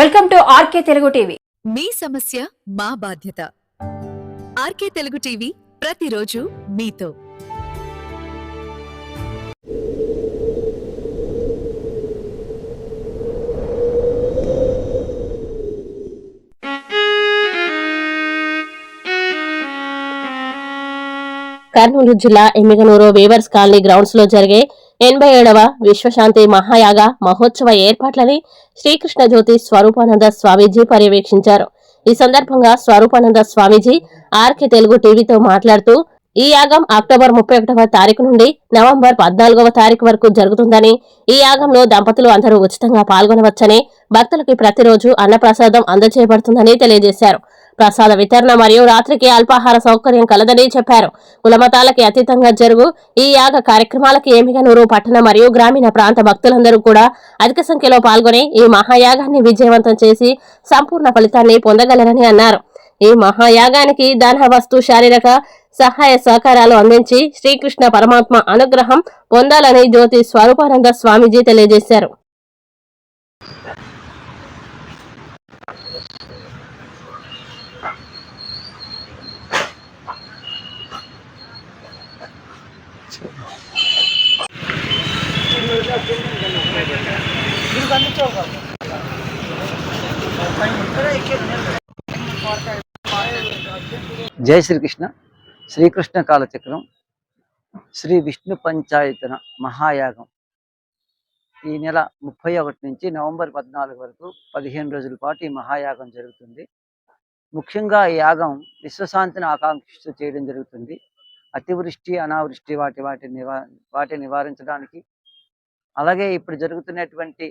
Welcome to RK Telugu TV. మీ సమస్య మా బాధ్యత. ఆర్కే తెలుగు టీవీ ప్రతిరోజు మీతో. కర్నూలు జిల్లా ఎమ్మిగనూరు వీవర్స్ కాలనీ గ్రౌండ్స్లో జరిగే ఎనభై ఏడవ విశ్వశాంతి మహాయాగ మహోత్సవ ఏర్పాట్లని శ్రీకృష్ణ జ్యోతి స్వరూపానంద స్వామీజీ పర్యవేక్షించారు. ఈ సందర్భంగా స్వరూపానంద స్వామీజీ ఆర్కే తెలుగు టీవీతో మాట్లాడుతూ ఈ యాగం అక్టోబర్ ముప్పై ఒకటవ తారీఖు నుండి నవంబర్ పద్నాలుగవ తారీఖు వరకు జరుగుతుందని ఈ యాగంలో దంపతులు అందరూ ఉచితంగా పాల్గొనవచ్చని భక్తులకి ప్రతిరోజు అన్నప్రసాదం అందజేయబడుతుందని తెలియజేశారు. ప్రసాద వితరణ మరియు రాత్రికి అల్పాహార సౌకర్యం కలదని చెప్పారు. కులమతాలకి అతీతంగా జరుగు ఈ యాగ కార్యక్రమాలకి ఏమిగనూరు పట్టణ మరియు గ్రామీణ ప్రాంత భక్తులందరూ కూడా అధిక సంఖ్యలో పాల్గొని ఈ మహాయాగాన్ని విజయవంతం చేసి సంపూర్ణ ఫలితాన్ని పొందగలరని అన్నారు. ఈ మహాయాగానికి దాన వస్తు శారీరక సహాయ సహకారాలు అందించి శ్రీకృష్ణ పరమాత్మ అనుగ్రహం పొందాలని జ్యోతి స్వరూపానంద స్వామీజీ తెలియజేశారు. జై శ్రీకృష్ణ. శ్రీకృష్ణ కాలచక్రం. శ్రీ విష్ణు పంచాయతన మహాయాగం. ఈ నెల ముప్పై ఒకటి నుంచి నవంబర్ పద్నాలుగు వరకు పదిహేను రోజుల పాటు ఈ మహాయాగం జరుగుతుంది. ముఖ్యంగా ఈ యాగం విశ్వశాంతిని ఆకాంక్షిస్తూ చేయడం జరుగుతుంది. అతివృష్టి అనావృష్టి వాటి వాటి నివా వాటిని నివారించడానికి అలాగే ఇప్పుడు జరుగుతున్నటువంటి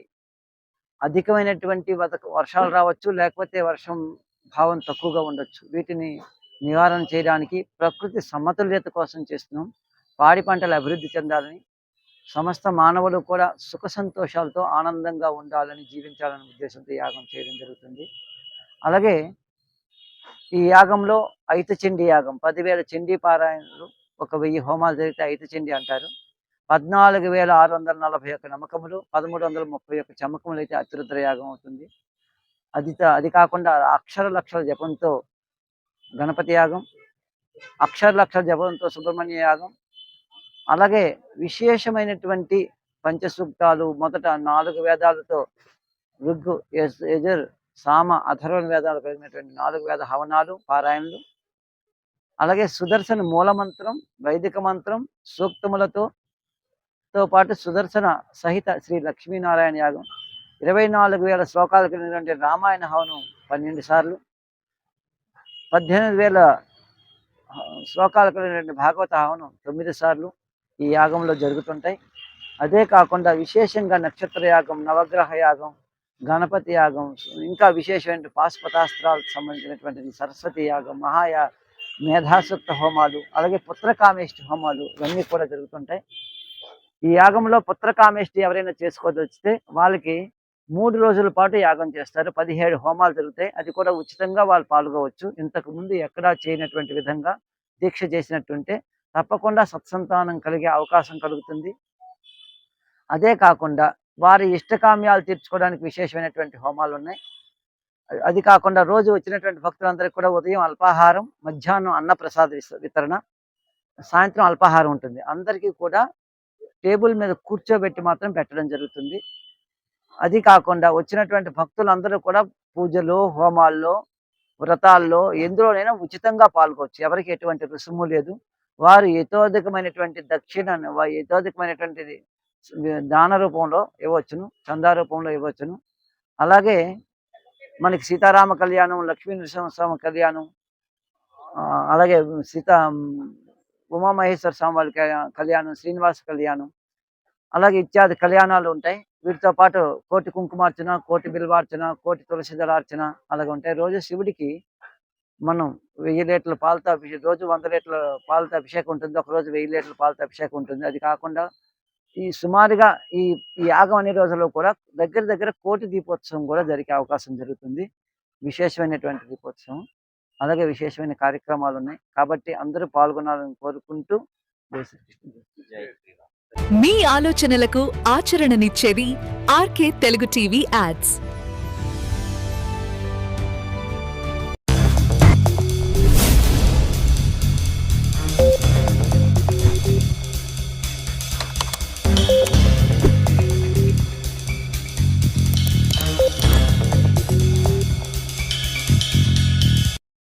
అధికమైనటువంటి వర్షాలు రావచ్చు లేకపోతే వర్షం భావం తక్కువగా ఉండొచ్చు. వీటిని నివారణ చేయడానికి ప్రకృతి సమతుల్యత కోసం చేస్తున్నాం. పాడి పంటలు అభివృద్ధి చెందాలని సమస్త మానవులు కూడా సుఖ సంతోషాలతో ఆనందంగా ఉండాలని జీవించాలనే ఉద్దేశంతో యాగం చేయడం జరుగుతుంది. అలాగే ఈ యాగంలో ఐత చండీ యాగం పదివేల చండీ పారాయణలు ఒక వెయ్యి హోమాలు జరిగితే ఐత చండీ అంటారు. పద్నాలుగు వేల ఆరు వందల నలభై ఒక్క నమ్మకములు పదమూడు వందల ముప్పై ఒక్క చమకములు అయితే అతిరుద్ర యాగం అవుతుంది. అది అది కాకుండా అక్షర లక్షల జపంతో గణపతి యాగం అక్షర లక్షల జపంతో సుబ్రహ్మణ్య యాగం అలాగే విశేషమైనటువంటి పంచసూక్తాలు మొదట నాలుగు వేదాలతో ఋగ్గు ఎజర్ యజుర్ సామ అథర్వణ వేదాలు కలిగినటువంటి నాలుగు వేద హవనాలు పారాయణలు అలాగే సుదర్శన మూలమంత్రం వైదిక మంత్రం సూక్తములతో తో పాటు సుదర్శన సహిత శ్రీ లక్ష్మీనారాయణ యాగం. ఇరవై నాలుగు వేల శ్లోకాలు కలిగినటువంటి రామాయణ హవనం పన్నెండు సార్లు. పద్దెనిమిది వేల ఆ, శ్లోకాలు కలిగినటువంటి భాగవత హవనం తొమ్మిది సార్లు ఈ యాగంలో జరుగుతుంటాయి. అదే కాకుండా విశేషంగా నక్షత్ర యాగం నవగ్రహ యాగం గణపతి యాగం ఇంకా విశేషమైన పాశుపతాస్త్రాలకు సంబంధించినటువంటి సరస్వతి యాగం మహాయా మేధాసక్త హోమాలు అలాగే పుత్రకామేష్టి హోమాలు ఇవన్నీ కూడా జరుగుతుంటాయి. ఈ యాగంలో పుత్రకామేష్టి ఎవరైనా చేసుకోదలిస్తే వాళ్ళకి మూడు రోజుల పాటు యాగం చేస్తారు. పదిహేడు హోమాలు జరుగుతాయి. అది కూడా ఉచితంగా వాళ్ళు పాల్గొవచ్చు. ఇంతకు ముందు ఎక్కడా చేయనటువంటి విధంగా దీక్ష చేసినట్టుంటే తప్పకుండా సత్సంతానం కలిగే అవకాశం కలుగుతుంది. అదే కాకుండా వారి ఇష్టకామ్యాలు తీర్చుకోవడానికి విశేషమైనటువంటి హోమాలు ఉన్నాయి. అది కాకుండా రోజు వచ్చినటువంటి భక్తులందరికీ కూడా ఉదయం అల్పాహారం మధ్యాహ్నం అన్నప్రసాద వితరణ సాయంత్రం అల్పాహారం ఉంటుంది. అందరికీ కూడా టేబుల్ మీద కూర్చోబెట్టి మాత్రం పెట్టడం జరుగుతుంది. అది కాకుండా వచ్చినటువంటి భక్తులందరూ కూడా పూజలు హోమాల్లో వ్రతాల్లో ఎందులోనైనా ఉచితంగా పాల్గొచ్చు ఎవరికి ఎటువంటి రుసుము లేదు. వారు యథోధికమైనటువంటి దక్షిణ యథోధికమైనటువంటిది దాన రూపంలో ఇవ్వచ్చును చందా రూపంలో ఇవ్వచ్చును అలాగే మనకి సీతారామ కళ్యాణం లక్ష్మీ నృసింహస్వామి కళ్యాణం ఆ, అలాగే సీత ఉమామహేశ్వర స్వామి వాళ్ళ కళ్యాణం శ్రీనివాస కళ్యాణం అలాగే ఇత్యాది కళ్యాణాలు ఉంటాయి. వీటితో పాటు కోటి కుంకుమార్చన కోటి బిల్వార్చన కోటి తులసి దళార్చన అలాగే ఉంటాయి. రోజు శివుడికి మనం వెయ్యి లీటర్ల పాలతో అభిషేకం రోజు వంద లీటర్ల పాలతో అభిషేకం ఉంటుంది. ఒక రోజు వెయ్యి లీటర్ల పాలతో అభిషేకం ఉంటుంది. అది కాకుండా ఈ సుమారుగా ఈ ఈ యాగం అనే రోజుల్లో కూడా దగ్గర దగ్గర కోటి దీపోత్సవం కూడా జరిగే అవకాశం జరుగుతుంది. విశేషమైనటువంటి దీపోత్సవం. అలాగే విశేషమైన కార్యక్రమాలు ఉన్నాయి కాబట్టి అందరూ పాల్గొనాలని కోరుకుంటూ మీ ఆలోచనలకు ఆచరణనిచ్చేది ఆర్కే తెలుగు టీవీ యాడ్స్.